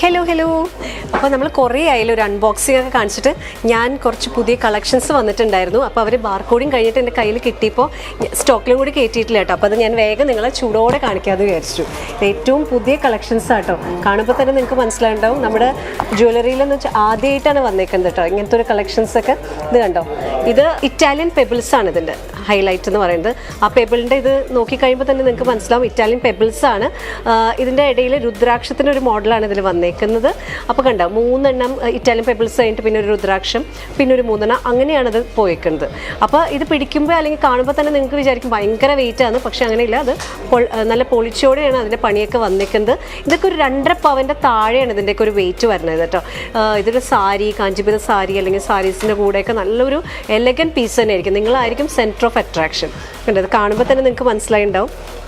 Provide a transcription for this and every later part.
Hello hello അപ്പോൾ നമ്മൾ കുറേ ആയാലും ഒരു അൺബോക്സിംഗ് ഒക്കെ കാണിച്ചിട്ട്. ഞാൻ കുറച്ച് പുതിയ കളക്ഷൻസ് വന്നിട്ടുണ്ടായിരുന്നു. അപ്പോൾ അവർ ബാർകോഡിങ് കഴിഞ്ഞിട്ട് എന്റെ കയ്യിൽ കിട്ടിയപ്പോൾ സ്റ്റോക്കിലും കൂടി കയറ്റിയിട്ടില്ല കേട്ടോ. അപ്പോൾ അത് ഞാൻ വേഗം നിങ്ങളെ ചൂടോടെ കാണിക്കാമെന്ന് വിചാരിച്ചു. ഏറ്റവും പുതിയ കളക്ഷൻസ് ആട്ടോ. കാണുമ്പോൾ തന്നെ നിങ്ങൾക്ക് മനസ്സിലായിട്ടുണ്ടാവും നമ്മുടെ ജ്വല്ലറിയിലെന്ന് വെച്ചാൽ ആദ്യമായിട്ടാണ് വന്നേക്കുന്നത് കേട്ടോ. ഇങ്ങനത്തെ ഒരു കളക്ഷൻസ് ഒക്കെ. ഇത് കണ്ടോ? ഇത് ഇറ്റാലിയൻ പെബിൾസ് ആണ് ഇതിന്റെ ഹൈലൈറ്റ് എന്ന് പറയുന്നത്. ആ പെബിളിന്റെ ഇത് നോക്കിക്കഴിയുമ്പോൾ തന്നെ നിങ്ങൾക്ക് മനസ്സിലാവും. ഇറ്റാലിയൻ പെബിൾസ് ആണ്. ഇതിന്റെ ഇടയിൽ രുദ്രാക്ഷത്തിന്റെ ഒരു മോഡലാണ് ഇതിൽ വന്നേക്കുന്നത്. അപ്പോൾ കണ്ട മൂന്നെണ്ണം ഇറ്റാലിയൻ പെബിൾസ് കഴിഞ്ഞിട്ട് പിന്നെ ഒരു രുദ്രാക്ഷം പിന്നെ ഒരു മൂന്നെണ്ണം അങ്ങനെയാണ് ഇത് പോയേക്കുന്നത്. അപ്പോൾ ഇത് പിടിക്കുമ്പോൾ അല്ലെങ്കിൽ കാണുമ്പോൾ തന്നെ നിങ്ങൾക്ക് വിചാരിക്കും ഭയങ്കര വെയിറ്റ് ആണ് പക്ഷേ അങ്ങനെയില്ല. അത് നല്ല പൊളിച്ചോടെയാണ് അതിന്റെ പണിയൊക്കെ വന്നേക്കുന്നത്. ഇതൊക്കെ ഒരു രണ്ടര പവന്റെ താഴെയാണ് ഇതിന്റെയൊക്കെ ഒരു വെയിറ്റ് വരുന്നത് കേട്ടോ. ഇതൊരു സാരി കാഞ്ചിപുരം സാരി അല്ലെങ്കിൽ സാരീസിന്റെ കൂടെയൊക്കെ നല്ലൊരു എലഗൻ പീസ് തന്നെയായിരിക്കും. നിങ്ങളായിരിക്കും സെന്റർ attraction. കണ്ടോ ഇത് കാണുമ്പോൾ തന്നെ നിങ്ങൾക്ക് മനസ്സിലായി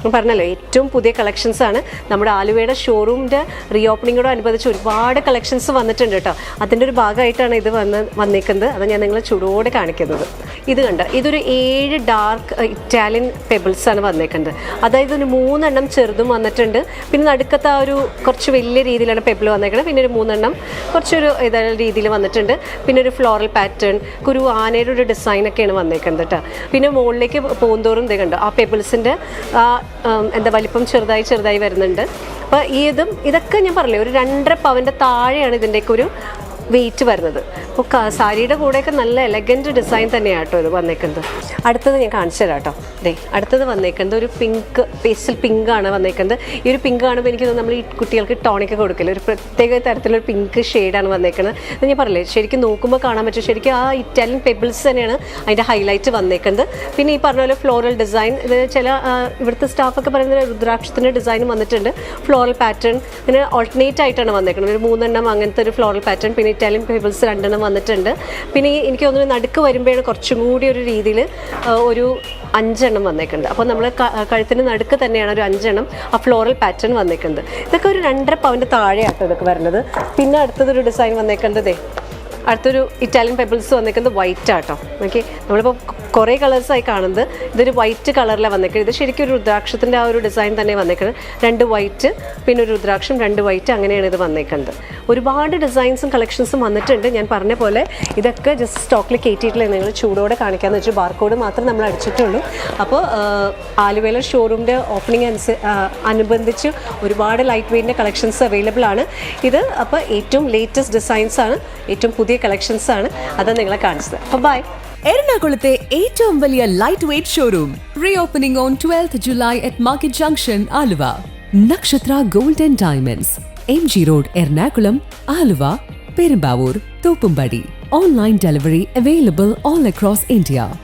ഞാൻ പറഞ്ഞല്ലോ ഏറ്റവും പുതിയ കളക്ഷൻസ് ആണ്. നമ്മുടെ ആലുവയുടെ ഷോറൂമിന്റെ റീ ഓപ്പണിങ്ങോട് അനുബന്ധിച്ച് ഒരുപാട് കളക്ഷൻസ് വന്നിട്ടുണ്ട് കേട്ടോ അതിന്റെ ഒരു ഭാഗമായിട്ടാണ് ഇത് വന്ന് വന്നിരിക്കുന്നത് അത് ഞാൻ നിങ്ങളെ ചൂടോടെ കാണിക്കുന്നത്. ഇത് കണ്ടോ? ഇതൊരു ഏഴ് ഡാർക്ക് ഇറ്റാലിയൻ പെബിൾസ് ആണ് വന്നേക്കുന്നത്. അതായത് ഒരു മൂന്നെണ്ണം ചെറുതും വന്നിട്ടുണ്ട്. പിന്നെ നടുക്കത്തെ ആ ഒരു കുറച്ച് വലിയ രീതിയിലാണ് പെബിൾ വന്നേക്കുന്നത്. പിന്നെ ഒരു മൂന്നെണ്ണം കുറച്ചൊരു ഇതായ രീതിയിൽ വന്നിട്ടുണ്ട്. പിന്നെ ഒരു ഫ്ലോറൽ പാറ്റേൺ ഒരു ആനയുടെ ഒരു ഡിസൈനൊക്കെയാണ് വന്നേക്കുന്നത് കേട്ടോ പിന്നെ മുകളിലേക്ക് പോകുന്തോറും ഇത് കണ്ടോ ആ പെബിൾസിന്റെ ആ എന്താ വലിപ്പം ചെറുതായി ചെറുതായി വരുന്നുണ്ട്. അപ്പോൾ ഇതും ഇതൊക്കെ ഞാൻ പറഞ്ഞില്ലേ ഒരു രണ്ടര പവന്റെ താഴെയാണ് ഇതിന്റെയൊക്കെ ഒരു വെയിറ്റ് വരുന്നത്. അപ്പോൾ സാരിയുടെ കൂടെയൊക്കെ നല്ല എലഗന്റ് ഡിസൈൻ തന്നെയാണ് കേട്ടോ ഇത് വന്നേക്കുന്നത്. അടുത്തത് ഞാൻ കാണിച്ചു തരാം കേട്ടോ ദേ അടുത്തത് വന്നേക്കുന്നത് ഒരു പിങ്ക് പേസ്റ്റൽ പിങ്കാണ് വന്നേക്കുന്നത്. ഈ ഒരു പിങ്ക് കാണുമ്പോൾ എനിക്ക് നമ്മൾ ഈ കുട്ടികൾക്ക് ടോണിക്ക് കൊടുക്കില്ല? ഒരു പ്രത്യേക തരത്തിലൊരു പിങ്ക് ഷെയ്ഡാണ് വന്നേക്കുന്നത്. ഞാൻ പറഞ്ഞില്ലേ ശരിക്കും നോക്കുമ്പോൾ കാണാൻ പറ്റും. ശരിക്കും ആ ഇറ്റാലിയൻ പെബിൾസ് തന്നെയാണ് അതിന്റെ ഹൈലൈറ്റ് വന്നേക്കുന്നത്. പിന്നെ ഈ പറഞ്ഞ പോലെ ഫ്ലോറൽ ഡിസൈൻ ഇത് ചില ഇവിടുത്തെ സ്റ്റാഫൊക്കെ പറയുന്ന രുദ്രാക്ഷത്തിന്റെ ഡിസൈൻ വന്നിട്ടുണ്ട്. ഫ്ലോറൽ പാറ്റേൺ പിന്നെ ഓൾട്ടർനേറ്റ് ആയിട്ടാണ് വന്നേക്കുന്നത്. ഒരു മൂന്നെണ്ണം അങ്ങനത്തെ ഒരു ഫ്ലോറൽ പാറ്റേൺ പിന്നെ ഇറ്റാലിയൻ പേബിൾസ് രണ്ടെണ്ണം വന്നിട്ടുണ്ട്. പിന്നെ എനിക്ക് തോന്നുന്നു നടുക്ക് വരുമ്പോഴാണ് കുറച്ചും കൂടി ഒരു രീതിയിൽ ഒരു അഞ്ചെണ്ണം വന്നേക്കുന്നത്. അപ്പോൾ നമ്മൾ കഴുത്തിന് നടുക്ക് തന്നെയാണ് ഒരു അഞ്ചെണ്ണം ആ ഫ്ലോറൽ പാറ്റേൺ വന്നേക്കുന്നത്. ഇതൊക്കെ ഒരു രണ്ടര പവന്റെ താഴെയാട്ടോ ഇതൊക്കെ വരുന്നത്. പിന്നെ അടുത്തതൊരു ഡിസൈൻ വന്നേക്കേണ്ടതേ അടുത്തൊരു ഇറ്റാലിയൻ പെബിൾസ് വന്നിരിക്കുന്നത് വൈറ്റ് ആട്ടോ. ഓക്കെ നമ്മളിപ്പോൾ കുറേ കളേഴ്സായി കാണുന്നത്. ഇതൊരു വൈറ്റ് കളറിലാണ് വന്നേക്കുന്നത് ഇത് ശരിക്കും ഒരു രുദ്രാക്ഷത്തിന്റെ ആ ഒരു ഡിസൈൻ തന്നെ വന്നേക്കുന്നത് രണ്ട് വൈറ്റ് പിന്നെ ഒരു രുദ്രാക്ഷം രണ്ട് വൈറ്റ് അങ്ങനെയാണ് ഇത് വന്നേക്കുന്നത് ഒരുപാട് ഡിസൈൻസും കളക്ഷൻസും വന്നിട്ടുണ്ട്. ഞാൻ പറഞ്ഞ പോലെ ഇതൊക്കെ ജസ്റ്റ് സ്റ്റോക്കിൽ കയറ്റിയിട്ടില്ല നിങ്ങൾ ചൂടോടെ കാണിക്കാമെന്ന് വെച്ചാൽ ബാർകോഡ് മാത്രം നമ്മൾ അടിച്ചിട്ടുള്ളൂ. അപ്പോൾ ആലുവേല ഷോറൂമിന്റെ ഓപ്പണിംഗ് അനുസ അനുബന്ധിച്ച് ഒരുപാട് ലൈറ്റ് വെയിറ്റിന്റെ കളക്ഷൻസ് അവൈലബിൾ ആണ്. ഇത് അപ്പോൾ ഏറ്റവും ലേറ്റസ്റ്റ് ഡിസൈൻസ് ആണ്. ഏറ്റവും പുതിയ കളക്ഷൻസ് ആണ്. അത് നിങ്ങളെ കാണിച്ചത്. അപ്പോൾ ബൈ എറണാകുളത്തെ ഏറ്റവും വലിയ light weight showroom reopening on twelfth July at market junction Aluva. Nakshatra gold and diamonds M G road Ernakulam Aluva Perumbavoor Thoppumpady. Online delivery available all across India